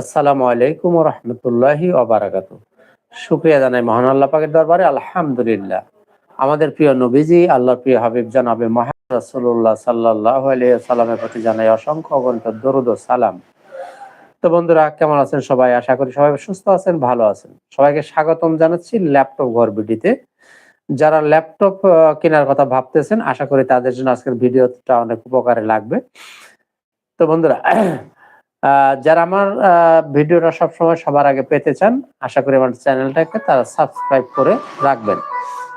আসসালামু আলাইকুম রহমতুল্লাহি অবারাকাত শুক্রিয়া জানাই মহান আল্লাহ পাকের দরবারে, আলহামদুলিল্লাহ। আমাদের প্রিয় নবীজি, আল্লাহর প্রিয় হাবিব জানাবে মহান রাসূলুল্লাহ সাল্লাল্লাহু আলাইহি সাল্লামের প্রতি জানাই অসংখ্য অগণিত দরুদ সালাম। তো বন্ধুরা, কেমন আছেন সবাই? আশা করি সবাই সুস্থ আছেন, ভালো আছেন। সবাইকে স্বাগতম জানাচ্ছি ল্যাপটপ ঘর ভিডিওতে যারা ল্যাপটপ কেনার কথা ভাবতেছেন, আশা করি তাদের জন্য আজকের ভিডিওটা অনেক উপকারে লাগবে। তো বন্ধুরা যারা আমার ভিডিওটা সবসময় সবার আগে পেতে চান, আশা করি আমার চ্যানেলটাকে তারা সাবস্ক্রাইব করে রাখবেন।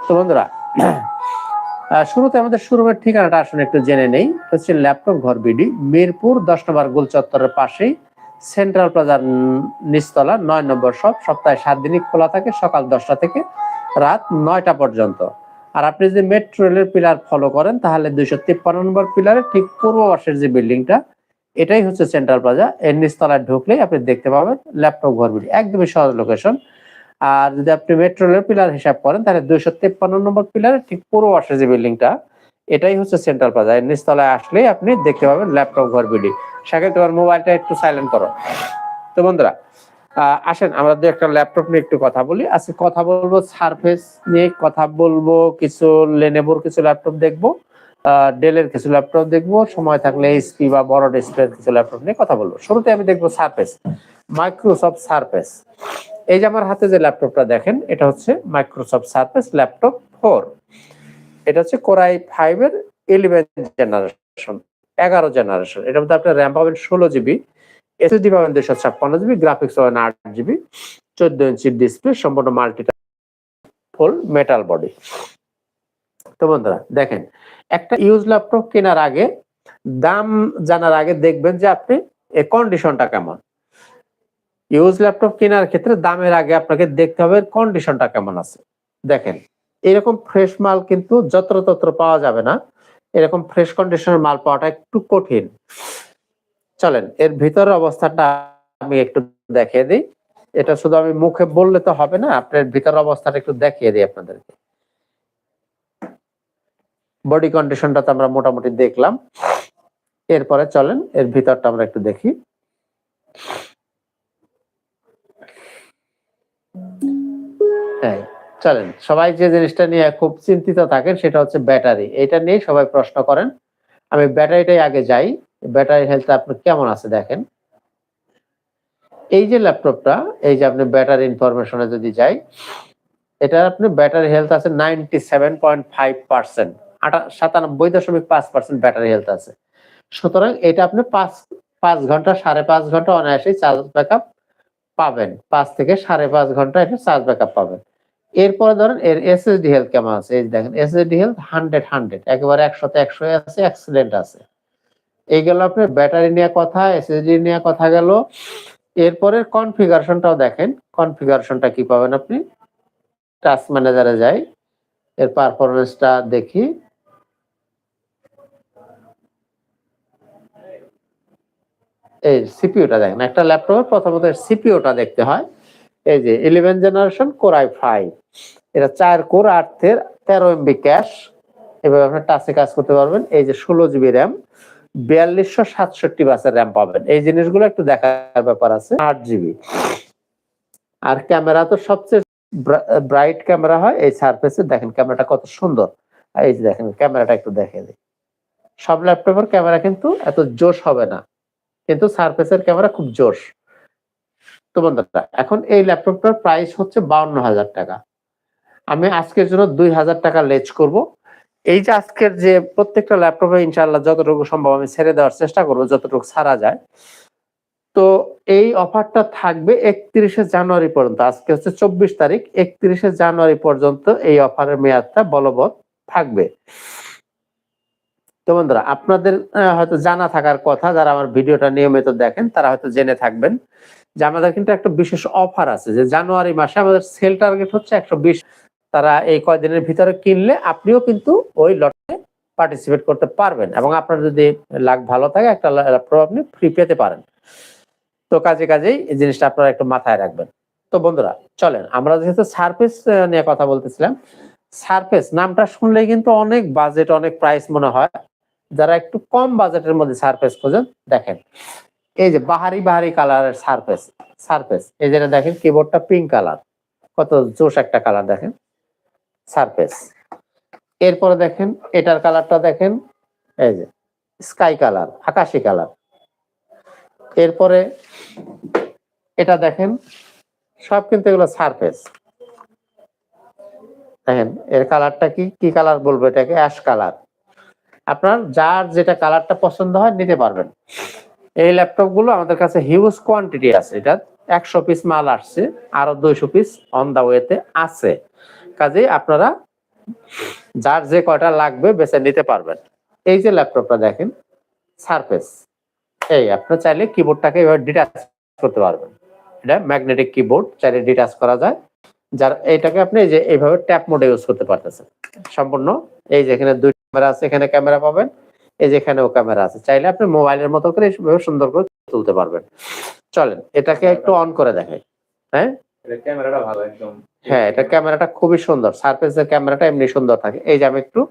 তো বন্ধুরা শুরুতে আমাদের শোরুমের ঠিকানাটা আসলে একটু জেনে নেই। হচ্ছে ল্যাপটপ ঘর বিডি, মিরপুর, দশ নম্বর গোল চত্বরের পাশেই, সেন্ট্রাল প্লাজার নিচতলা, নয় নম্বর সব সপ্তাহে সাত দিনই খোলা থাকে, সকাল দশটা থেকে রাত নয়টা পর্যন্ত। আর আপনি যদি মেট্রো রেলের পিলার ফলো করেন, তাহলে দুইশো তিপ্পান্ন নম্বর পিলারের ঠিক পূর্ব পাশের যে বিল্ডিংটা এটাই হচ্ছে সেন্ট্রাল প্লাজা এর নিচতলায় ঢুকলেই আপনি দেখতে পাবেন ল্যাপটপ ঘর বিডি একদমই সহজ লোকেশন আর যদি আপনি মেট্রো রেলের পিলার হিসাব করেন, তাহলে দুইশো তিপ্পান্ন নম্বর পিলারের ঠিক পূর্ব আসে যে বিল্ডিংটা এটাই হচ্ছে সেন্ট্রাল প্লাজা এর নিচতলায় আসলেই আপনি দেখতে পাবেন ল্যাপটপ ঘর বিডি শাকিল তোমার মোবাইলটা একটু সাইলেন্ট করো। তো বন্ধুরা আসেন, আমরা দু একটা ল্যাপটপ নিয়ে একটু কথা বলি। আজকে কথা বলব সারফেস নিয়ে, কথা বলব কিছু লেনেবোর কিছু ল্যাপটপ দেখব। ডেলের কিছু ল্যাপটপ দেখব, সময় থাকলে এইচপি বা বড় ডিসপ্লের কিছু ল্যাপটপ নিয়ে কথা বলব। শুরুতে আমি দেখব সারফেস মাইক্রোসফট সার্ফেস এই যে আমার হাতে যে ল্যাপটপটা দেখেন, এটা হচ্ছে মাইক্রোসফট সার্ফেস ল্যাপটপ ফোর এটা হচ্ছে কোরাই ফাইভ এর ইলেভেন জেনারেশন এগারো জেনারেশন এটার মধ্যে আপনার র্যাম পাবেন ষোলো জিবি এসএসডি পাবেন দুশো ছাপ্পান্ন জিবি গ্রাফিক্স পাবেন আট জিবি চোদ্দ ইঞ্চির ডিসপ্লে সম্পূর্ণ মাল্টি ফুল মেটাল বডি তো বন্ধুরা, দেখেন, একটা ইউজ ল্যাপটপ কেনার আগে, দাম জানার আগে দেখবেন যে আপনি এর কন্ডিশনটা কেমন। ইউজ ল্যাপটপ কেনার ক্ষেত্রে দামের আগে আপনাকে দেখতে হবে কন্ডিশনটা কেমন আছে। দেখেন, এরকম ফ্রেশ মাল কিন্তু যত্রতত্র পাওয়া যাবে না। এরকম ফ্রেশ কন্ডিশনের মাল পাওয়াটা একটু কঠিন। চলেন, এর ভিতরের অবস্থাটা আমি একটু দেখিয়ে দিই। এটা শুধু আমি মুখে বললে তো হবে না, আপনার ভিতরের অবস্থাটা একটু দেখিয়ে দিই আপনাদেরকে। বডি কন্ডিশনটা তো আমরা মোটামুটি দেখলাম। এরপরে চলেন এর ভিতরটা আমরা একটু দেখি। এই, চলেন সবাই যে জিনিসটা নিয়ে খুব চিন্তিত থাকেন সেটা হচ্ছে ব্যাটারি। এটা নিয়ে সবাই প্রশ্ন করেন। আমি ব্যাটারিটাই আগে যাই। ব্যাটারি হেলথ আপনি কেমন আছে দেখেন। এই যে ল্যাপটপটা এই যে আপনি ব্যাটারি ইনফরমেশনে যদি যাই এটা আপনি ব্যাটারি হেলথ আছে ninety seven point five percent. সাতানব্বই দশমিক পাঁচ পার্সেন্ট ব্যাটারি হেলথ আছে। সুতরাং এটা আপনি পাঁচ পাঁচ ঘণ্টা, সাড়ে পাঁচ ঘণ্টা অনায়াসেই চার্জ ব্যাকআপ পাবেন। পাঁচ থেকে সাড়ে পাঁচ ঘণ্টা এটা চার্জ ব্যাকআপ পাবেন। এরপরে ধরেন এর এসএসডি হেলথ কেমন আছে? এই দেখেন এসএসডি হেলথ হান্ড্রেড হান্ড্রেড একেবারে একশোতে একশো আছে অ্যাক্সিডেন্ট আছে। এই গেল আপনার ব্যাটারি নিয়ে কথা এসএসডি নিয়ে কথা গেল। এরপরে কনফিগারেশনটাও দেখেন কনফিগারেশনটা কি পাবেন আপনি? টাস্ক ম্যানেজারে যাই, এর পারফরমেন্সটা দেখি। এই সিপিইউটা দেখেন, একটা ল্যাপটপের প্রথমত সিপিউটা দেখতে হয়। এই যে ইলেভেন জেনারেশন কোরাই ফাইভ এটা চার কোর আটের তেরো এমবি ক্যাশ এভাবে আপনার টাচে কাজ করতে পারবেন। এই যে ষোলো জিবি র্যাম বিয়াল্লিশশো সাতষট্টি বাসের র্যাম পাবেন। এই জিনিসগুলো একটু দেখার ব্যাপার আছে, আট জিবি আর ক্যামেরা তো সবচেয়ে ব্রাইট ক্যামেরা হয়, এই সারফেসে দেখেন ক্যামেরাটা কত সুন্দর। এই যে দেখেন, ক্যামেরাটা একটু দেখে দিই। সব ল্যাপটপের ক্যামেরা কিন্তু এত জোশ হবে না। কিন্তু সারফেসের ক্যামেরা খুব জোশ। তো বন্ধুরা, এখন এই ল্যাপটপটার প্রাইস হচ্ছে বাউন্ন হাজার টাকা। আমি আজকের জন্য দুই হাজার টাকা লেজ করব। এই যে আজকের যে প্রত্যেকটা ল্যাপটপে ইনশাল্লাহ যতটুকু সম্ভব আমি ছেড়ে দেওয়ার চেষ্টা করব, যতটুকু ছাড়া যায়। তো এই অফারটা থাকবে একত্রিশে জানুয়ারি পর্যন্ত। আজকে হচ্ছে চব্বিশ তারিখ, একত্রিশে জানুয়ারি পর্যন্ত এই অফারের মেয়াদটা বলবৎ থাকবে। তো বন্ধুরা, আপনাদের হয়তো জানা থাকার কথা, যারা আমার ভিডিওটা নিয়মিত দেখেন, তারা হয়তো জেনে থাকবেন যে আমাদের কিন্তু একটা বিশেষ অফার আছে, যে জানুয়ারি মাসে আমাদের সেল টার্গেট হচ্ছে একশো বিশ। তারা এই কয়দিনের ভিতরে কিনলে আপনিও কিন্তু ওই লটে পার্টিসিপেট করতে পারবেন এবং আপনার যদি লাখ ভালো থাকে, একটা ল্যাপটপ আপনি ফ্রি পেতে পারেন। তো কাজে কাজেই এই জিনিসটা আপনারা একটু মাথায় রাখবেন। তো বন্ধুরা, চলেন, আমরা যেহেতু সার্ফেস নিয়ে কথা বলতেছিলাম সার্ফেস নামটা শুনলেই কিন্তু অনেক বাজেট অনেক প্রাইস মনে হয়। যারা একটু কম বাজেটের মধ্যে সারফেস খোঁজেন, দেখেন। এই যে বাহারি বাহারি কালারের সারফেস সারফেস এই যেটা দেখেন কিবোর্ডটা পিঙ্ক কালার কত জোশ একটা কালার দেখেন। সারফেস এরপরে দেখেন, এটার কালারটা দেখেন, এই যে স্কাই কালার আকাশি কালার এরপরে এটা দেখেন, সব কিন্তু এগুলো সারফেস দেখেন, এর কালারটা কি? কি কালার বলব এটাকে? অ্যাশ কালার আপনার যার যেটা কালারটা পছন্দ হয় নিতে পারবেন। এই ল্যাপটপগুলো আমাদের কাছে হিউজ কোয়ান্টিটি আছে। এটা একশো পিস মাল আসছে, আরও দুইশো পিস অন দা ওয়েতে আছে। কাজে আপনারা যার যে কয়টা লাগবে বেছে নিতে পারবেন। এই যে ল্যাপটপটা দেখেন সারফেস এই, আপনার চাইলে কিবোর্ডটাকে এভাবে ডিটাচ করতে পারবেন। এটা ম্যাগনেটিক কিবোর্ড চাইলে ডিটাচ করা যায়। যার, এইটাকে আপনি যে এইভাবে ট্যাপ মোডে ইউজ করতে পারতেছেন। সম্পূর্ণ এই যে এখানে দুই ক্যামেরা আছে এখানে ক্যামেরা পাবেন এই যে এখানেও ক্যামেরা আছে চাইলে আপনি মোবাইলের মতো করে এইভাবে সুন্দর করে তুলতে পারবেন চলেন এটাকে একটু অন করে দেখাই হ্যাঁ ক্যামেরাটা ভালো একদম হ্যাঁ এটা ক্যামেরাটা খুবই সুন্দর সারফেসের ক্যামেরাটা এমনি সুন্দর থাকে এই যে আমি একটু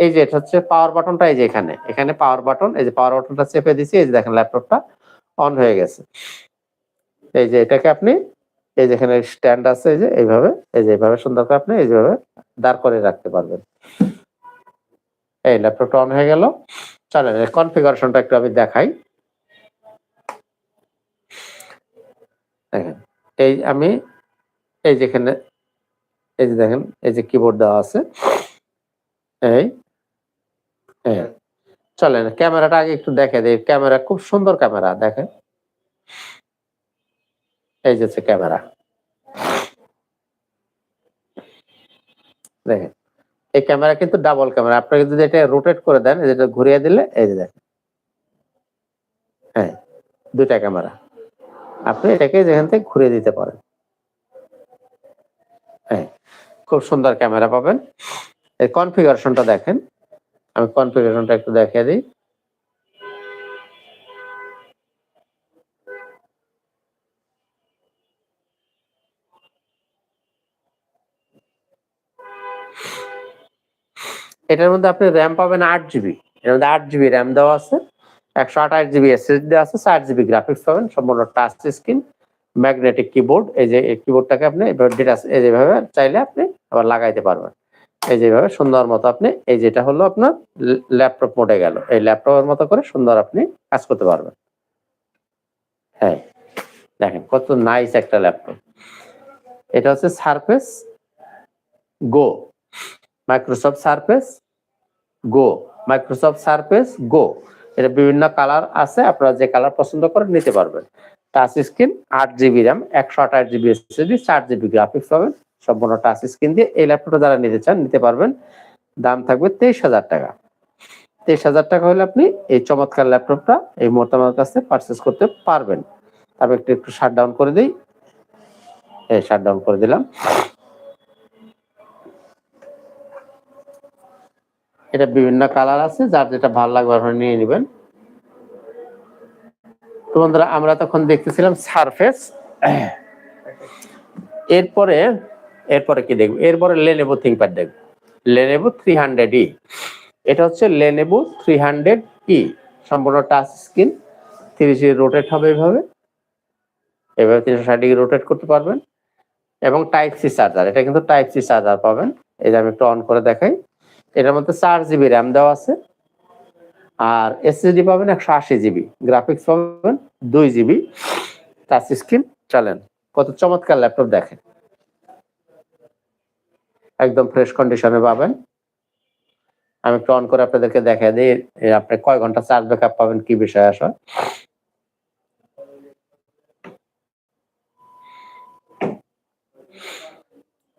এই যে এটা হচ্ছে পাওয়ার বাটনটা এই যে এখানে এখানে পাওয়ার বাটন এই যে পাওয়ার বাটনটা চেপে দিছি এই যে দেখেন ল্যাপটপটা অন হয়ে গেছে এই যে এটাকে আপনি এই যে এখানে স্ট্যান্ড আছে এই যে এইভাবে এই যে এইভাবে সুন্দর করে আপনি এইভাবে দাঁড় করে রাখতে পারবেন এই ল্যাপটপটা অন হয়ে গেল। চলেন কনফিগারেশনটা একটু আমি দেখাই। দেখেন, এই আমি, এই যেখানে এই যে দেখেন, এই যে কিবোর্ড দেওয়া আছে। এই চলেন, ক্যামেরাটা আগে একটু দেখে দেই। ক্যামেরা, খুব সুন্দর ক্যামেরা, দেখেন। এই যে ক্যামেরা। দেখেন এই ক্যামেরা কিন্তু ডাবল ক্যামেরা। আপনাকে যদি এটা রোটেট করে দেন যেটা ঘুরিয়ে দিলে, এই যে দেখেন হ্যাঁ দুইটা ক্যামেরা। আপনি এটাকে যেখান থেকে ঘুরিয়ে দিতে পারেন। হ্যাঁ খুব সুন্দর ক্যামেরা পাবেন। এর কনফিগারেশনটা দেখেন। আমি কনফিগারেশনটা একটু দেখিয়ে দিই। এটার মধ্যে আপনি র্যাম পাবেন আট জিবি এর মধ্যে আট জিবি র্যাম দেওয়া আছে, একশো আঠাশ জিবি এসএসডি দেওয়া আছে, চার জিবি গ্রাফিক্স পাবেন, সম্পূর্ণ টাচ স্ক্রিন ম্যাগনেটিক কিবোর্ড এই যে কিবোর্ডটাকে আপনি ডিটাচ এই যেভাবে চাইলে আপনি আবার লাগাইতে পারবেন। এই যেভাবে সুন্দর মতো আপনি, এই যেটা হলো আপনার ল্যাপটপ মোডে গেল। এই ল্যাপটপের মতো করে সুন্দর আপনি কাজ করতে পারবেন। হ্যাঁ দেখেন কত নাইস একটা ল্যাপটপ এটা হচ্ছে Surface Go Microsoft Surface Go Microsoft Surface Go এটা বিভিন্ন কালার আছে, আপনারা যে কালার পছন্দ করেন নিতে পারবেন। টাচ স্ক্রিন আট জিবি র্যাম একশো আঠাশ জিবি এসএসডি চার জিবি গ্রাফিক্স পাবেন। সম্পূর্ণ টাচ স্ক্রিন দিয়ে এই ল্যাপটপটা যারা নিতে চান, নিতে পারবেন। দাম থাকবে তেইশ হাজার টাকা। তেইশ হাজার টাকা হলে আপনি এই চমৎকার ল্যাপটপটা এই মুহূর্তে আমার কাছে পারচেস করতে পারবেন। তারপর একটু একটু শাট ডাউন করে দিই। এই শাট ডাউন করে দিলাম। এটা বিভিন্ন কালার আছে, যার যেটা ভালো লাগবে আপনারা নিয়ে নেবেন। তো বন্ধুরা, আমরা তখন দেখতেছিলাম সারফেস। এরপরে এরপরে কি দেখব? এরপরে লেনেভো থিঙ্কপ্যাড দেখব। লেনেভো থ্রি হান্ড্রেড ই এটা হচ্ছে লেনেভো থ্রি হান্ড্রেড ই সম্পূর্ণ টাচ স্ক্রিন তিরিশ রোটেট হবে এইভাবে এভাবে তিনশো ষাট ডিগ্রি রোটেট করতে পারবেন। এবং টাইপ সি চার্জার এটা কিন্তু টাইপ সি চার্জার পাবেন। এই যে আমি একটু অন করে দেখাই। এটার মধ্যে চার জিবি র্যাম দেওয়া আছে। আর এসএসডি পাবেন একশো আশি জিবি গ্রাফিক্স পাবেন দুই জিবি টাচ স্ক্রিন চলেন কত চমৎকার ল্যাপটপ দেখেন। একদম ফ্রেশ কন্ডিশনে পাবেন। আমি একটু অন করে আপনাদেরকে দেখা দিই আপনি কয় ঘণ্টা চার্জ ব্যাকআপ পাবেন, কি বিষয় আসা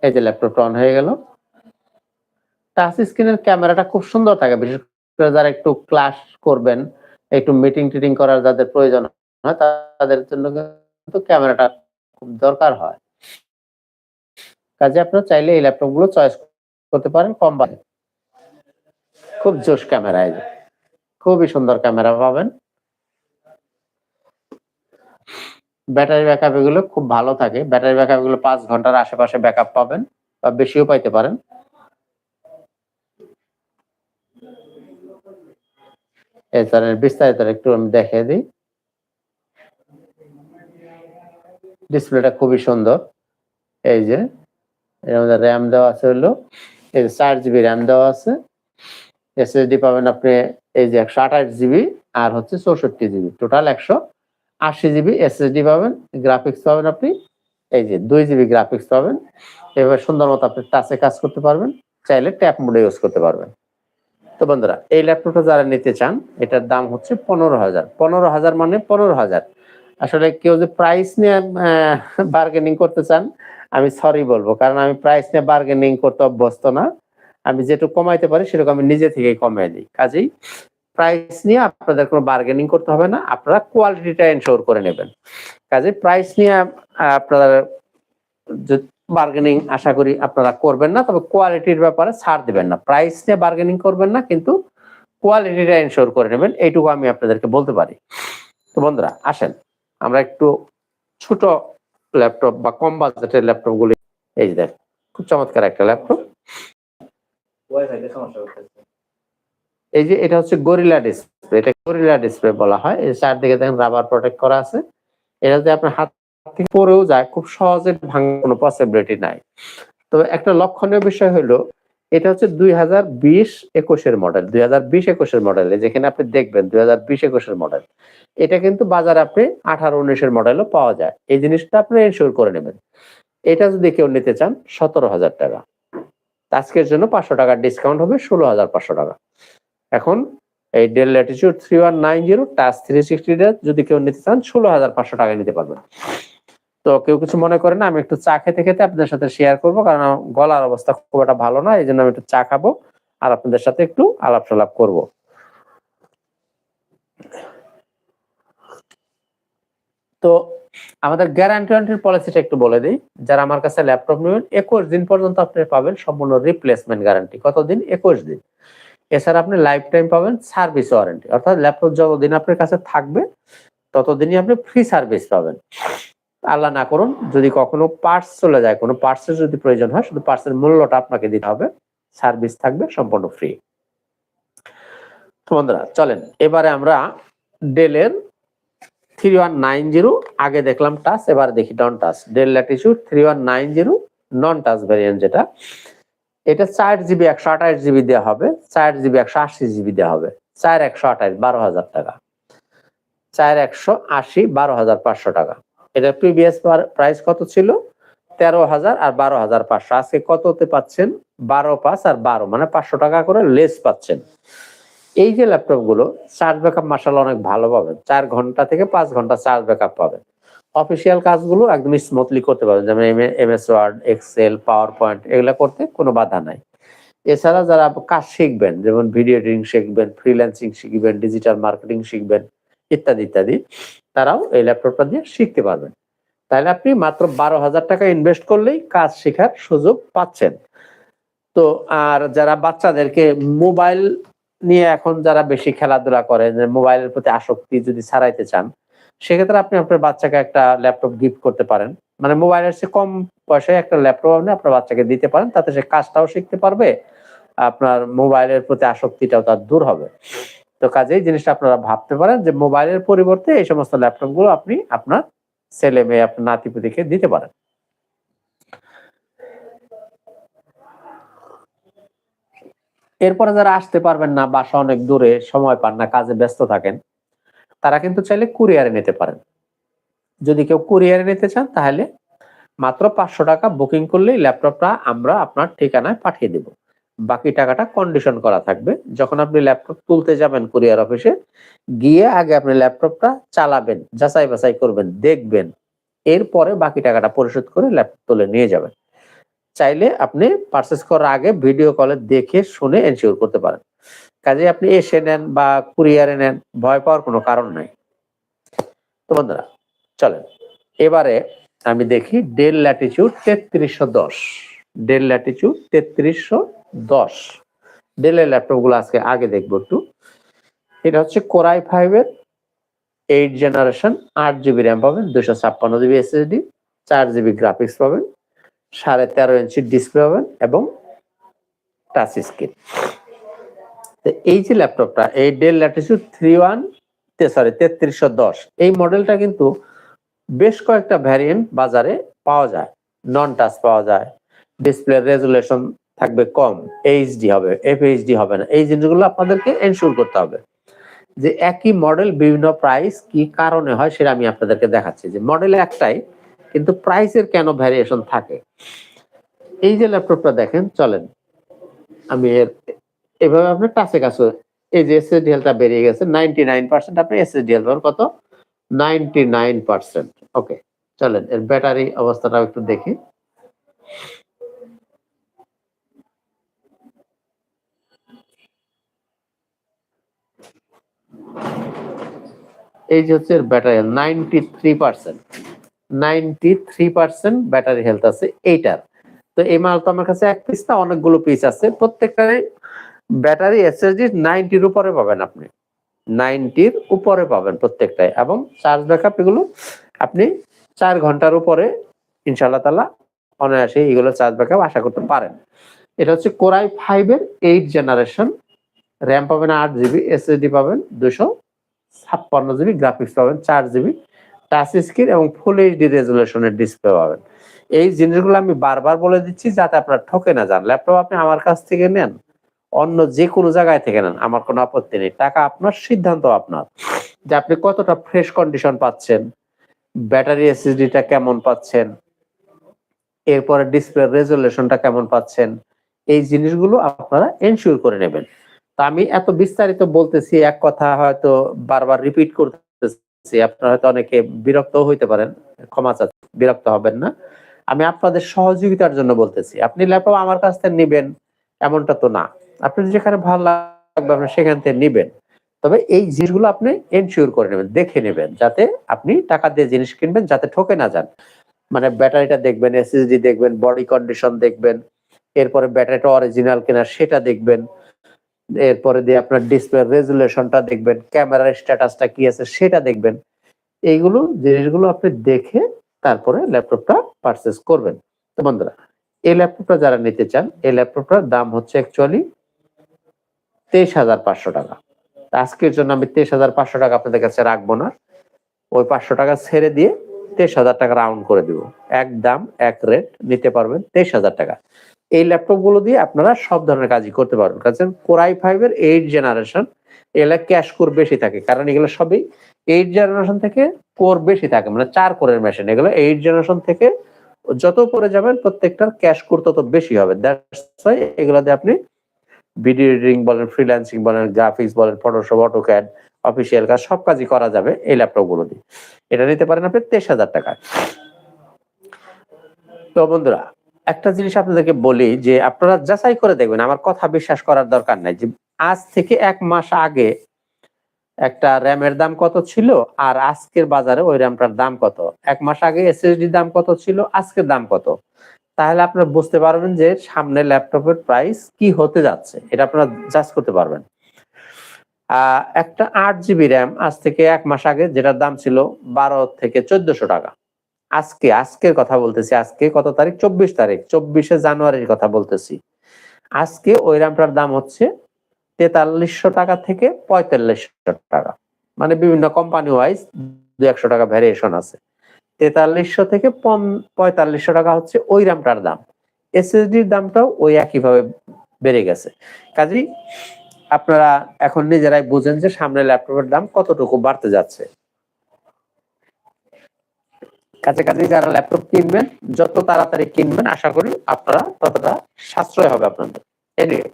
এই যে ল্যাপটপটা অন হয়ে গেল। টাচ স্ক্রিনের ক্যামেরাটা খুব সুন্দর থাকে, বিশেষ করে যারা একটু ক্লাস করবেন, একটু মিটিং টিটিং করার যাদের প্রয়োজন হয়, তাদের জন্য কিন্তু ক্যামেরাটা খুব দরকার হয়। কাজে আপনারা চাইলে এই ল্যাপটপগুলো চয়েস করতে পারেন কম বাজে। খুব জোশ ক্যামেরা এই। খুবই সুন্দর ক্যামেরা পাবেন। ব্যাটারি ব্যাকআপ এগুলো খুব ভালো থাকে। ব্যাটারি ব্যাকআপ এগুলো পাঁচ ঘণ্টার আশেপাশে ব্যাকআপ পাবেন বা বেশিও পাইতে পারেন। এছাড়া বিস্তারিত একটু আমি দেখিয়ে দিই। ডিসপ্লেটা খুবই সুন্দর। এই যে, এর র্যাম দেওয়া আছে হলো, এই যে চার জিবি র্যাম দেওয়া আছে। এসএসডি পাবেন আপনি এই যে একশো আঠাশ জিবি আর হচ্ছে চৌষট্টি জিবি টোটাল একশো আশি জিবি এসএসডি পাবেন গ্রাফিক্স পাবেন আপনি। এই যে দুই জিবি গ্রাফিক্স পাবেন। এভাবে সুন্দর মতো আপনি টাচে কাজ করতে পারবেন। চাইলে ট্যাপ মোডে ইউজ করতে পারবেন। তো বন্ধুরা, এই ল্যাপটপটা যারা নিতে চান, এটার দাম হচ্ছে পনেরো হাজার। পনেরো হাজার মানে পনেরো হাজার। আসলে কেউ যে প্রাইস নিয়ে বার্গেনিং করতে চান, আমি সরি বলব, কারণ আমি প্রাইস নিয়ে বার্গেনিং করতে অভ্যস্ত না। আমি যেটুকু কমাইতে পারি, সেটুকু আমি নিজে থেকেই কমিয়ে দিই। কাজেই প্রাইস নিয়ে আপনাদের কোনো বার্গেনিং করতে হবে না, আপনারা কোয়ালিটিটা এনশোর করে নেবেন। কাজে প্রাইস নিয়ে আপনারা বার্গেনিং আশা করি আপনারা করবেন না, তবে কোয়ালিটির ব্যাপারে ছাড় দিবেন না। প্রাইস নিয়ে বার্গেনিং করবেন না, কিন্তু কোয়ালিটিটা এনশোর করে নেবেন। এইটুকু আমি আপনাদেরকে বলতে পারি। তো বন্ধুরা, আসেন। আমরা একটু ছোট ল্যাপটপ বা কম বাজেটের ল্যাপটপ গুলি, এই যে দেখ, খুব চমৎকার একটা ল্যাপটপ এই যে এটা হচ্ছে গরিলা ডিসপ্লে এটা গরিলা ডিসপ্লে বলা হয়। এই চারদিকে দেখেন রাবার প্রোটেক্ট করা আছে। এটা যদি আপনার হাত পড়েও যায়, খুব সহজে ভাঙার কোনো পসিবিলিটি নাই। তবে একটা লক্ষণীয় বিষয় হলো, এটা হচ্ছে দুই হাজার বিশ একুশের মডেল দুই হাজার বিশ একুশের মডেল যেখানে আপনি দেখবেন দুই হাজার বিশ একুশের মডেল এটা কিন্তু বাজারে আপনি আঠারো, উনিশের মডেলও পাওয়া যায়। এই জিনিসটা আপনি এনশিওর করে নেবেন। এটা যদি কেউ নিতে চান, সতেরো হাজার টাকা। আজকের জন্য পাঁচশো টাকার ডিসকাউন্ট হবে, ষোলো হাজার পাঁচশো টাকা। এখন এই Dell Latitude three one nine zero touch three সিক্সটিটা যদি কেউ নিতে চান, ষোলো হাজার পাঁচশো টাকায় নিতে পারবেন। তো কেউ কিছু মনে করেন না, আমি একটু চা খেতে খেতে আপনাদের সাথে শেয়ার করব, কারণ গলার অবস্থা খুব একটা ভালো না, এই জন্য আমি একটু চা খাব আর আপনাদের সাথে একটু আলাপ সালাপ করব। তো আমাদের গ্যারান্টি ওয়ারেন্টির পলিসিটা একটু বলে দিই, যারা আমার কাছে ল্যাপটপ নেবেন, একুশ দিন পর্যন্ত আপনি পাবেন সম্পূর্ণ রিপ্লেসমেন্ট গ্যারান্টি কতদিন? একুশ দিন। এছাড়া আপনি লাইফ টাইম পাবেন সার্ভিস ওয়ারেন্টি অর্থাৎ ল্যাপটপ যতদিন আপনার কাছে থাকবে, ততদিনই আপনি ফ্রি সার্ভিস পাবেন। আল্লাহ না করুন, যদি কখনো পার্টস চলে যায়, কোনো পার্টসের যদি প্রয়োজন হয়, শুধু পার্টসের মূল্যটা আপনাকে দিতে হবে। সার্ভিস থাকবে, সম্পূর্ণ ফ্রি বন্ধুরা, চলেন। এবারে আমরা ডেলের থ্রি ওয়ান নাইন জিরো আগে দেখলাম টাচ এবার দেখি non touch Dell Latitude three one nine zero non touch variant যেটা। এটা চার জিবি একশো আঠাশ জিবি দেওয়া হবে। চার জিবি একশো আশি জিবি দেওয়া হবে। চার একশো আঠাশ, বারো হাজার টাকা। চার একশো আশি, বারো হাজার পাঁচশো টাকা। এটা প্রিভিয়াস প্রাইস কত ছিল? তেরো হাজার আর বারো হাজার পাঁচশো। আজকে কততে পাচ্ছেন? বারো পাঁচ আর বারো মানে পাঁচশো টাকা করে লেস পাচ্ছেন। এই যে ল্যাপটপগুলো চার্জ ব্যাকআপ মাসাল অনেক ভালো পাবেন। চার ঘণ্টা থেকে পাঁচ ঘণ্টা চার্জ ব্যাকআপ পাবেন। অফিসিয়াল কাজগুলো একদম স্মুথলি করতে পারবেন। যেমন M S Word Excel PowerPoint এগুলো করতে কোনো বাধা নাই। এছাড়া যারা কাজ শিখবেন, যেমন ভিডিও এডিটিং শিখবেন ফ্রিল্যান্সিং শিখবেন ডিজিটাল মার্কেটিং শিখবেন, ইত্যাদি ইত্যাদি তারাও এই ল্যাপটপটা দিয়ে শিখতে পারবেন। তাহলে আপনি মাত্র বারো হাজার টাকা ইনভেস্ট করলেই কাজ শেখার সুযোগ পাচ্ছেন। তো আর যারা বাচ্চাদেরকে মোবাইল নিয়ে এখন যারা বেশি খেলাধুলা করেন মোবাইলের প্রতি আসক্তি যদি ছাড়াইতে চান, সেক্ষেত্রে আপনি আপনার বাচ্চাকে একটা ল্যাপটপ গিফট করতে পারেন। মানে মোবাইলের চেয়ে কম পয়সায় একটা ল্যাপটপ আপনি আপনার বাচ্চাকে দিতে পারেন, তাতে সে কাজটাও শিখতে পারবে, আপনার মোবাইলের প্রতি আসক্তিটাও তার দূর হবে। তো কাজেই জিনিসটা আপনারা ভাবতে পারেন যে মোবাইলের পরিবর্তে এই সমস্ত ল্যাপটপগুলো আপনি আপনার ছেলে মেয়ে, আপনার নাতিপুতিকে দিতে পারেন। এরপরে যারা আসতে পারবেন না, বাসা অনেক দূরে, সময় পান না, কাজে ব্যস্ত থাকেন, তারা কিন্তু চাইলে কুরিয়ারে নিতে পারেন। যদি কেউ কুরিয়ারে নিতে চান, তাহলে মাত্র পাঁচশো টাকা বুকিং করলেই ল্যাপটপটা আমরা আপনার ঠিকানায় পাঠিয়ে দেব। বাকি টাকাটা কন্ডিশন করা থাকবে। যখন আপনি ল্যাপটপ তুলতে যাবেন কুরিয়ার অফিসে গিয়ে আগে আপনি ল্যাপটপটা চালাবেন, যাচাই বাছাই করবেন, দেখবেন। এরপরে বাকি টাকাটা পরিশোধ করে ল্যাপটপ তুলে নিয়ে যাবেন। চাইলে আপনি পারচেস করার আগে ভিডিও কলে দেখে, শুনে এনশিওর করতে পারেন। কাজে আপনি এসে নেন বা কুরিয়ারে নেন, ভয় পাওয়ার কোনো কারণ নাই। তো বন্ধুরা, চলেন। এবারে আমি দেখি ডেল ল্যাটিচিউড তেত্রিশশো দশ। ডেল ল্যাটিচিউড তেত্রিশশো দশ। ডেলের ল্যাপটপগুলো আজকে আগে দেখব একটু। এটা হচ্ছে কোরাই ফাইভের এইট জেনারেশন আট জিবি র্যাম পাবেন দুশো ছাপ্পান্ন জিবি এসএসডি চার জিবি গ্রাফিক্স পাবেন, সাড়ে তেরো ইঞ্চির ডিসপ্লে পাবেন এবং টাচ স্ক্রিন এই যে ল্যাপটপটা, এই Dell Latitude three one sorry তেত্রিশশো দশ। এই মডেলটা কিন্তু বেশ কয়েকটা ভ্যারিয়েন্ট বাজারে পাওয়া যায়। নন টাচ পাওয়া যায়। ডিসপ্লে রেজুলেশন থাকবে কম এইচডি হবে এফএইচডি হবে না। এই জিনিসগুলো আপনাদেরকে এনশিওর করতে হবে যে একই মডেল বিভিন্ন প্রাইস কি কারণে হয় সেটা আমি আপনাদেরকে দেখাচ্ছি। যে মডেল একটাই, কিন্তু প্রাইসের কেন ভ্যারিয়েশন থাকে? এই যে ল্যাপটপটা দেখেন, চলেন। আমি এর, এভাবে আপনি টাচে কাছে এই যে এসএসডিএলটা বেরিয়ে গেছে নাইনটি নাইন পার্সেন্ট আপনি এসএসডিএল পাবেন। কত? নাইনটি নাইন পার্সেন্ট ওকে চলেন, এর ব্যাটারি অবস্থাটাও একটু দেখি। এই যে হচ্ছে battery ninety three percent ninety three percent battery health আছে এইটার। তো এই মাল তো আমার কাছে এক পিস না, অনেকগুলো পিস আছে। প্রত্যেকটারই ব্যাটারি এসএসডি নাইনটির উপরে পাবেন আপনি। নাইনটির উপরে পাবেন প্রত্যেকটাই এবং চার্জ ব্যাকআপ এগুলো আপনি চার ঘণ্টার উপরে ইনশাল্লাহ তালা অনায়াসে এগুলো চার্জ ব্যাকআপ আশা করতে পারেন। এটা হচ্ছে কোরাই ফাইভ এর এইট জেনারেশন র্যাম পাবেন আট জিবি এসএসডি পাবেন দুশো ছাপ্পান্ন জিবি গ্রাফিক্স পাবেন চার জিবি টাচ স্ক্রিন এবং ফুল এইচডি রেজুলেশনের ডিসপ্লে পাবেন। এই জিনিসগুলো আমি বারবার বলে দিচ্ছি যাতে আপনার ঠকে না যান। ল্যাপটপ আপনি আমার কাছ থেকে নেন, অন্য যে কোনো জায়গায় থেকে নেন, আমার কোনো আপত্তি নেই। টাকা আপনার, সিদ্ধান্ত আপনার। যে আপনি কতটা ফ্রেশ কন্ডিশন পাচ্ছেন ব্যাটারি এসএসডিটা কেমন পাচ্ছেন, এরপরে ডিসপ্লে রেজুলেশনটা কেমন পাচ্ছেন, এই জিনিসগুলো আপনারা এনশিওর করে নেবেন। তা আমি এত বিস্তারিত বলতেছি, এক কথা হয়তো বারবার রিপিট করতেছি, আপনারা হয়তো অনেকে বিরক্ত হইতে পারেন, ক্ষমা চাচ্ছি, বিরক্ত হবেন না। আমি আপনাদের সহযোগিতার জন্য বলতেছি, আপনি ল্যাপটপ আমার কাছ থেকে নিবেন, এমনটা তো না। আপনি যেখানে ভালো লাগবে, আপনি সেখান থেকে নিবেন। তবে এই জিনিসগুলো আপনি এনশিওর করে নেবেন, দেখে নেবেন, যাতে আপনি টাকা দিয়ে জিনিস কিনবেন, যাতে ঠকে না যান। মানে ব্যাটারিটা দেখবেন এসএসডি দেখবেন বডি কন্ডিশন দেখবেন, এরপরে ব্যাটারিটা অরিজিনাল কিনা, সেটা দেখবেন। এরপরে দিয়ে আপনার ডিসপ্লে রেজুলেশনটা দেখবেন ক্যামেরার স্ট্যাটাসটা কি আছে সেটা দেখবেন। এইগুলো জিনিসগুলো আপনি দেখে তারপরে ল্যাপটপটা পারচেস করবেন। তো বন্ধুরা, এই ল্যাপটপটা যারা নিতে চান, এই ল্যাপটপটার দাম হচ্ছে অ্যাকচুয়ালি তেইশ হাজার পাঁচশো টাকা। আজকের জন্য আমি তেইশ হাজার পাঁচশো টাকা আপনাদের কাছে রাখব না। ওই পাঁচশো টাকা ছেড়ে দিয়ে তেইশ হাজার টাকা রাউন্ড করে দিব। এক দাম, এক রেট নিতে পারবেন তেইশ হাজার টাকা। এই ল্যাপটপগুলো দিয়ে আপনারা সব ধরনের কাজই করতে পারবেন। কারণ কোরাই ফাইভ এর এইট জেনারেশন এগুলা ক্যাশ কোর বেশি থাকে। কারণ এগুলো সবই এইট জেনারেশন থেকে কোর বেশি থাকে। মানে চার কোরের মেশিন এগুলো এইট জেনারেশন থেকে যত পরে যাবেন প্রত্যেকটার ক্যাশ কোর তত বেশি হবে। দ্যাটস ওয়াই এগুলো দিয়ে আপনি ভিডিও এডিটিং বলেন ফ্রিল্যান্সিং বলেন গ্রাফিক্স বলেন ফটোশপ অটোক্যাড অফিসিয়াল কাজ সব কাজই করা যাবে এই ল্যাপটপগুলো দিয়ে। এটা নিতে পারেন আপনি তেইশ হাজার টাকা তো বন্ধুরা একটা জিনিস আপনাদেরকে বলি যে আপনারা যাচাই করে দেখবেন, আমার কথা বিশ্বাস করার দরকার নাই যে আজ থেকে এক মাস আগে একটা র্যামের দাম কত ছিল আর আজকের বাজারে ওই র্যামটার দাম কত? এক মাস আগে এসএসডি দাম কত ছিল? আজকের দাম কত? তাহলে আপনারা বুঝতে পারবেন যে সামনে ল্যাপটপের প্রাইস কি হতে যাচ্ছে। এটা আপনারা জাজ করতে পারবেন। একটা আট জিবি র্যাম আজ থেকে এক মাস আগে যেটার দাম ছিল বারো থেকে চোদ্দশো টাকা। আজকে, আজকের কথা বলতেছি, আজকে কত তারিখ? চব্বিশ তারিখ, চব্বিশে জানুয়ারির কথা বলতেছি। আজকে ওই র্যামটার দাম হচ্ছে তেতাল্লিশশো টাকা থেকে পঁয়তাল্লিশশো টাকা। মানে বিভিন্ন কোম্পানি ওয়াইজ দু একশো টাকা ভ্যারিয়েশন আছে। তেতাল্লিশশো থেকে পঁয়তাল্লিশশো টাকা হচ্ছে ওই র্যামটার দাম। এসএসডির দামটাও ওই একইভাবে বেড়ে গেছে। কাজেই আপনারা এখন নিজেরাই বুঝেন যে সামনে ল্যাপটপের দাম কতটুকু বাড়তে যাচ্ছে। কাছাকাছি যারা ল্যাপটপ কিনবেন, যত তাড়াতাড়ি কিনবেন, আশা করি আপনারা ততটা সাশ্রয় হবে আপনাদের। এদিকে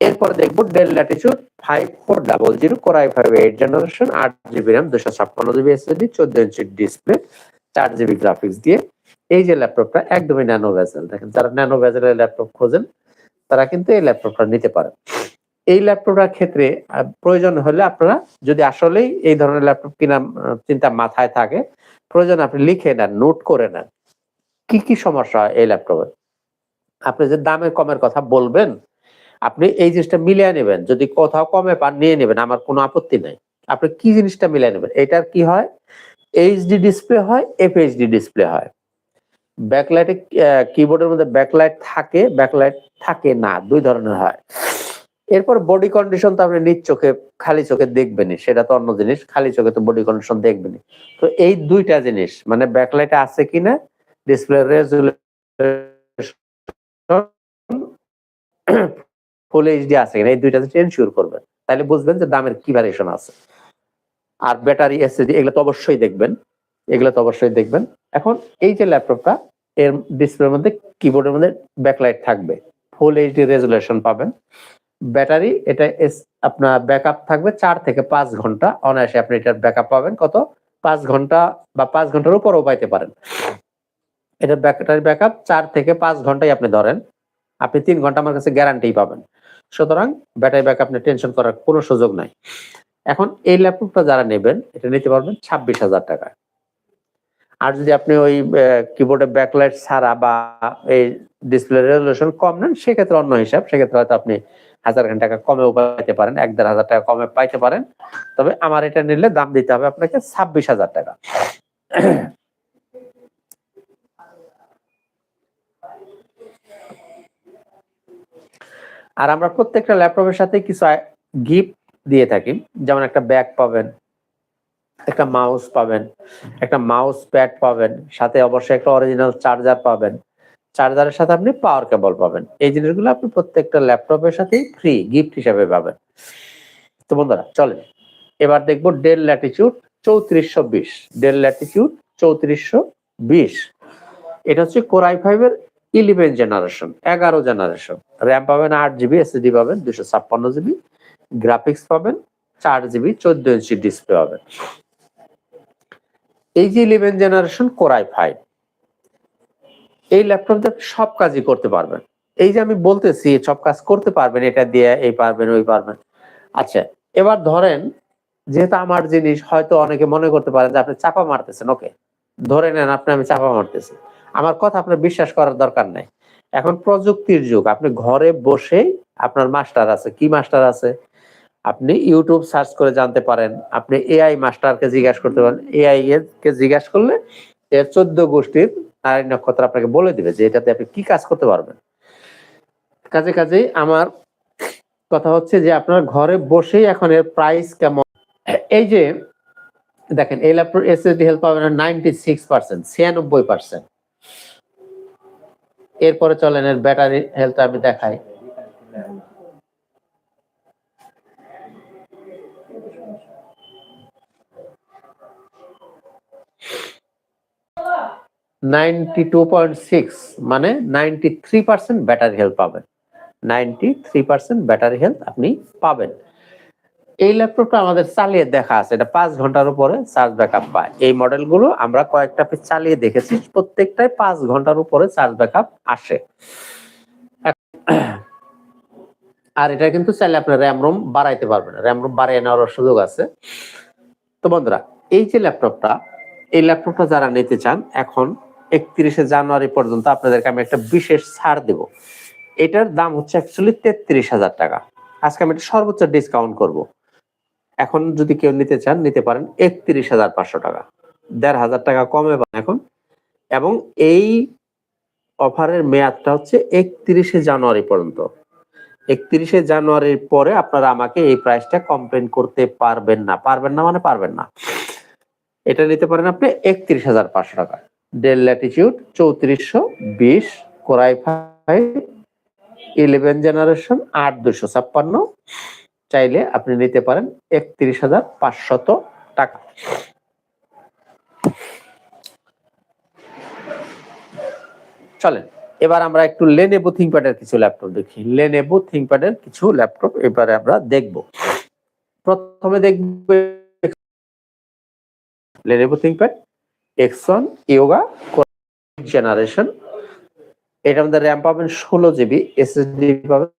এরপর দেখব Dell Latitude five four double zero core i five eight generation আট জিবি র্যাম দুশো ছাপ্পান্ন জিবি এসএসডি চোদ্দ ইঞ্চি ডিসপ্লে চার জিবি গ্রাফিক্স দিয়ে। এই যে ল্যাপটপটা একদমই ন্যানো ভেজেল দেখেন, যারা ন্যানো ভেজেলের ল্যাপটপ খোঁজেন, তারা কিন্তু এই ল্যাপটপটা নিতে পারেন। এই ল্যাপটপটার ক্ষেত্রে প্রয়োজন হলে আপনারা যদি আসলেই এই ধরনের ল্যাপটপ কিনা চিন্তা মাথায় থাকে, প্রয়োজন আপনি লিখে নেন, নোট করে নেন। কি কি সমস্যা হয় এই ল্যাপটপে? আপনি যে দামে কমের কথা বলবেন, আপনি এই জিনিসটা মিলিয়ে নেবেন। যদি কোথাও কমে পান, নিয়ে নেবেন, আমার কোনো আপত্তি নাই। আপনি কি জিনিসটা মিলিয়ে নেবেন? এটার কি হয়? এইচডি ডিসপ্লে হয় এফএইচডি ডিসপ্লে হয়। ব্যাকলাইটে কিবোর্ডের মধ্যে ব্যাকলাইট থাকে ব্যাকলাইট থাকে না, দুই ধরনের হয়। এরপর বডি কন্ডিশন তো আপনি নিজ চোখে, খালি চোখে দেখবেনই। সেটা তো অন্য জিনিস, খালি চোখে তো বডি কন্ডিশন দেখবেনই। তো এই দুইটা জিনিস মানে ব্যাকলাইট আছে কিনা ডিসপ্লে ফুল এইচডি আছে কিনা, এই দুইটা জিনিস এনশিওর করবেন। তাহলে বুঝবেন যে দামের কি ভ্যারিয়েশন আছে। আর ব্যাটারি এসএসডি এগুলো তো অবশ্যই দেখবেন। এগুলো তো অবশ্যই দেখবেন। এখন এই যে ল্যাপটপটা, এর ডিসপ্লের মধ্যে কিবোর্ডের মধ্যে ব্যাকলাইট থাকবে। ফুল এইচডি রেজুলেশন পাবেন। ব্যাটারি, এটা আপনার ব্যাকআপ থাকবে চার থেকে পাঁচ ঘণ্টা। অনায়াসে আপনি এটার ব্যাকআপ পাবেন। কত? পাঁচ ঘণ্টা বা পাঁচ ঘণ্টার উপরও পাইতে পারেন। এটা ব্যাটারি ব্যাকআপ চার থেকে পাঁচ ঘন্টাই আপনি ধরেন। আপনি তিন ঘণ্টা আমার কাছে গ্যারান্টি পাবেন। সুতরাং ব্যাটারি ব্যাকআপ নিয়ে টেনশন করার কোনো সুযোগ নাই। এখন এই ল্যাপটপটা যারা নেবেন, এটা নিতে পারবেন ছাব্বিশ হাজার টাকা। আর যদি আপনি ওই কিবোর্ডে ব্যাকলাইট ছাড়া বা এই ডিসপ্লে রেজলিউশন কম নেন, সেক্ষেত্রে অন্য হিসাব। সেক্ষেত্রে হয়তো আপনি হাজার খান টাকা কমেও পাইতে পারেন, এক দেড় হাজার টাকা কমে পাইতে পারেন। তবে আমার এটা নিলে দাম দিতে হবে আপনাকে ছাব্বিশ হাজার টাকা। আর আমরা প্রত্যেকটা ল্যাপটপের সাথে কিছু গিফট দিয়ে থাকি। যেমন একটা ব্যাগ পাবেন, একটা মাউস পাবেন, একটা মাউস প্যাড পাবেন, সাথে অবশ্যই একটা অরিজিনাল চার্জার পাবেন। চার্জারের সাথে আপনি পাওয়ার কেবল পাবেন। এই জিনিসগুলো আপনি প্রত্যেকটা ল্যাপটপের সাথেই ফ্রি গিফট হিসাবে পাবেন। তো বন্ধুরা, চলেন। এবার দেখব ডেল ল্যাটিচিউড চৌত্রিশশো বিশ। ডেল ল্যাটিচিউড চৌত্রিশশো বিশ। এটা হচ্ছে কোরাই ফাইভের ইলেভেন জেনারেশন এগারো জেনারেশন র্যাম পাবেন আট জিবি এসএসডি পাবেন দুশো ছাপ্পান্ন জিবি গ্রাফিক্স পাবেন চার জিবি চোদ্দ ইঞ্চি ডিসপ্লে পাবেন। এই যে eleven generation core i five এই ল্যাপটপ দিয়ে সব কাজই করতে পারবেন। এই যে আমি বলতেছি, সব কাজ করতে পারবেন, এটা দিয়ে এই পারবেন, ওই পারবেন। আচ্ছা এবার ধরেন, যেহেতু আমার জিনিস হয়তো অনেকে মনে করতে পারেন যে আপনি চাপা মারতেছেন, ওকে। ধরে নেন আপনি, আমি চাপা মারতেছি। আমার কথা আপনার বিশ্বাস করার দরকার নাই। এখন প্রযুক্তির যুগ, আপনি ঘরে বসে আপনার মাস্টার আছে। কি মাস্টার আছে? আপনি ইউটিউব সার্চ করে জানতে পারেন। আপনি এআই মাস্টারকে জিজ্ঞাসা করতে পারেন। এআই কে জিজ্ঞাসা করলে এর চোদ্দ গোষ্ঠীর নারী নক্ষত্র আপনাকে বলে দিবে যে এটাতে আপনি কি কাজ করতে পারবেন। কাজে কাজেই আমার কথা হচ্ছে যে আপনার ঘরে বসেই এখন এর প্রাইস কেমন? এই যে দেখেন, এই ল্যাপটপ এসএসডি হেল্প পাবেন নাইনটি সিক্স পার্সেন্ট ছিয়ানব্বই পার্সেন্ট এরপরে চলেন, এর ব্যাটারি হেলথ আমি দেখাই। নাইনটি টু পয়েন্ট সিক্স মানে ninety three percent battery health পাবেন। Ninety three percent battery health আপনি পাবেন। এই ল্যাপটপটা আমাদের চালিয়ে দেখা আছে। এটা পাঁচ ঘণ্টার উপরে চার্জ ব্যাকআপ পায়। এই মডেলগুলো আমরা কয়েকটা চালিয়ে দেখেছি। প্রত্যেকটাই পাঁচ ঘণ্টার উপরে চার্জ ব্যাকআপ আসে। আর এটা কিন্তু চাইলে আপনার র্যাম রোম বাড়াইতে পারবেন। র্যাম রোম বাড়িয়ে নেওয়ার সুযোগ আছে। তো বন্ধুরা, এই যে ল্যাপটপটা, এই ল্যাপটপটা যারা নিতে চান, এখন একত্রিশে জানুয়ারি পর্যন্ত আপনাদেরকে আমি একটা বিশেষ ছাড় দেব। এটার দাম হচ্ছে অ্যাকচুয়ালি তেত্রিশ হাজার টাকা। আজকে আমি এটা সর্বোচ্চ ডিসকাউন্ট করব। এখন যদি কেউ নিতে চান, নিতে পারেন একত্রিশ হাজার পাঁচশো টাকা। দেড় হাজার টাকা কমে পান এখন। এবং এই অফারের মেয়াদটা হচ্ছে একত্রিশে জানুয়ারি পর্যন্ত। একত্রিশে জানুয়ারির পরে আপনারা আমাকে এই প্রাইসটা কমপ্লেন করতে পারবেন না। পারবেন না মানে পারবেন না। এটা নিতে পারেন আপনি একত্রিশ হাজার পাঁচশো টাকা। ডেল ল্যাটিচিউড চৌত্রিশশো বিশ কোরাই ইলেভেন জেনারেশন আট দুশো ছাপ্পান্ন। চাইলে আপনি নিতে পারেন একত্রিশ হাজার পাঁচশত টাকা। চলেন, এবার আমরা একটু লেনেবো থিঙ্কপ্যাডের কিছু ল্যাপটপ দেখি। লেনেবো থিঙ্কপ্যাডের কিছু ল্যাপটপ এবারে আমরা দেখব। প্রথমে দেখব Lenovo ThinkPad X one Yoga generation এটার মধ্যে র্যাম পাবেন ষোলো জিবি এসএসডি পাবেন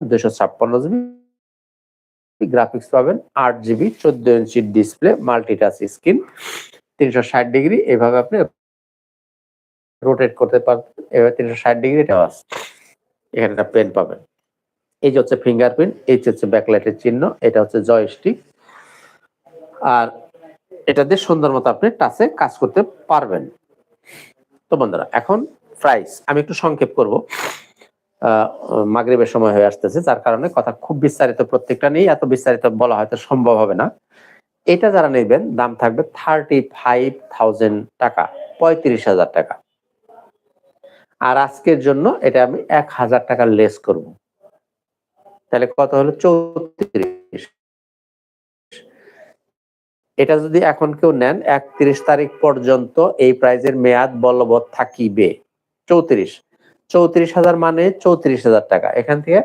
দুশো ছাপ্পান্ন জিবি গ্রাফিক্স পাবেন আট জিবি চোদ্দ ইঞ্চি ডিসপ্লে মাল্টিটাচ স্ক্রিন তিনশো ষাট ডিগ্রি এভাবে আপনি রোটেট করতে পারবেন। এবার তিনশো ষাট ডিগ্রি এটা আছে এখানে একটা পেন পাবেন। এই যে হচ্ছে ফিঙ্গারপ্রিন্ট এই হচ্ছে ব্যাকলাইটের চিহ্ন, এটা হচ্ছে জয়স্টিক আর এটা দিয়ে সুন্দর মতো আপনি টাচে কাজ করতে পারবেন। তো বন্ধুরা, এখন প্রাইস আমি একটু সংক্ষেপ করব। মাগরিবের সময় হয়ে আসতেছে, যার কারণে কথা খুব বিস্তারিত প্রত্যেকটা নেই এত বিস্তারিত বলা হয়তো সম্ভব হবে না। এটা যারা নেবেন, দাম থাকবে থার্টি ফাইভ থাউজেন্ড টাকা, পঁয়ত্রিশ হাজার টাকা। আর আজকের জন্য এটা আমি এক হাজার টাকা লেস করব। তাহলে কত হলো? চৌত্রিশ। এটা যদি এখন কেউ নেন, একত্রিশ তারিখ পর্যন্ত এই প্রাইজের মেয়াদ বলবৎ থাকিবে। চৌত্রিশ। চৌত্রিশ হাজার মানে চৌত্রিশ হাজার টাকা। এখান থেকে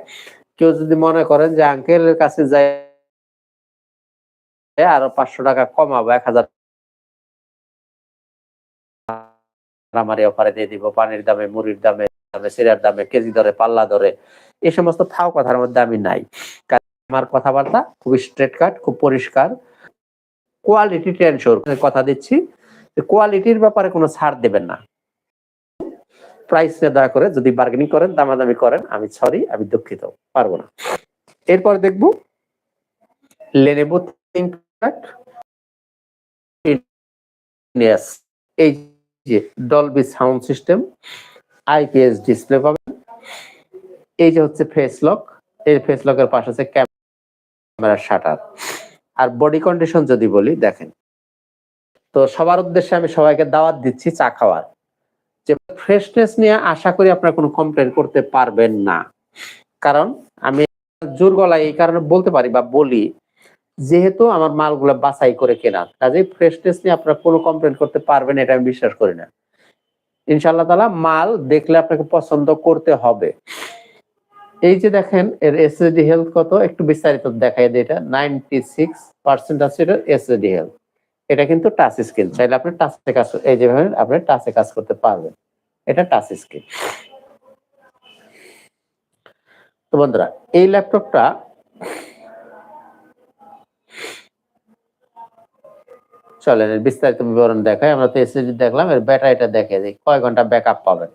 কেউ যদি মনে করেন যে আঙ্কেলের কাছে যায় আরও পাঁচশো টাকা কমাবো, এক হাজার এই অফারে দিয়ে দিব, পানির দামে, মুড়ির দামে দামে, সিরার দামে, কেজি দরে, পাল্লা দরে, এই সমস্ত ফাও কথার মধ্যে আমি নাই। আমার কথাবার্তা খুবই স্ট্রেট কাট খুব পরিষ্কার। কোয়ালিটি টেনশোর কথা দিচ্ছি। কোয়ালিটির ব্যাপারে কোনো ছাড় দেবেন না। প্রাইস নিয়ে দয়া করে যদি বার্গেনিং করেন, দামাদামি করেন, আমি সরি আমি দুঃখিত, পারব না। এরপর দেখব লেনেভো থিঙ্কপ্যাড এই যে Dolby sound system IPS display পাবেন। এই যে হচ্ছে ফেস লক এই ফেস লকের পাশে আছে ক্যামেরা শাটার আর বডি কন্ডিশন যদি বলি, দেখেন। তো সবার উদ্দেশ্যে আমি সবাইকে দাওয়াত দিচ্ছি চা খাওয়ার। যে ফ্রেশনেস নিয়ে আশা করি আপনারা কোনো কমপ্লেন করতে পারবেন না। কারণ আমি জোর গলায় এই কারণে বলতে পারি বা বলি, যেহেতু আমার মালগুলো বাছাই করে কেনা। কাজেই ফ্রেশনেস নিয়ে আপনারা কোনো কমপ্লেন করতে পারবেন এটা আমি বিশ্বাস করি না। ইনশাল্লাহ তালা মাল দেখলে আপনাকে পছন্দ করতে হবে। এই যে দেখেন, এর এসএসডি হেলথ কত? একটু বিস্তারিত দেখাই দিই এটা। নাইনটি সিক্স পার্সেন্ট আছে এটা এসএসডি হেলথ এটা কিন্তু টাচ স্ক্রিন চাইলে আপনি টাচে কাজ এই যেভাবে আপনি টাচে কাজ করতে পারবেন। এটা টাচ স্ক্রিন তো বন্ধুরা, এই ল্যাপটপটা চলেন বিস্তারিত বিবরণ দেখাই। আমরা তো এসএসডি দেখলাম, এর ব্যাটারিটা দেখে দিই। কয় ঘণ্টা ব্যাকআপ পাবেন?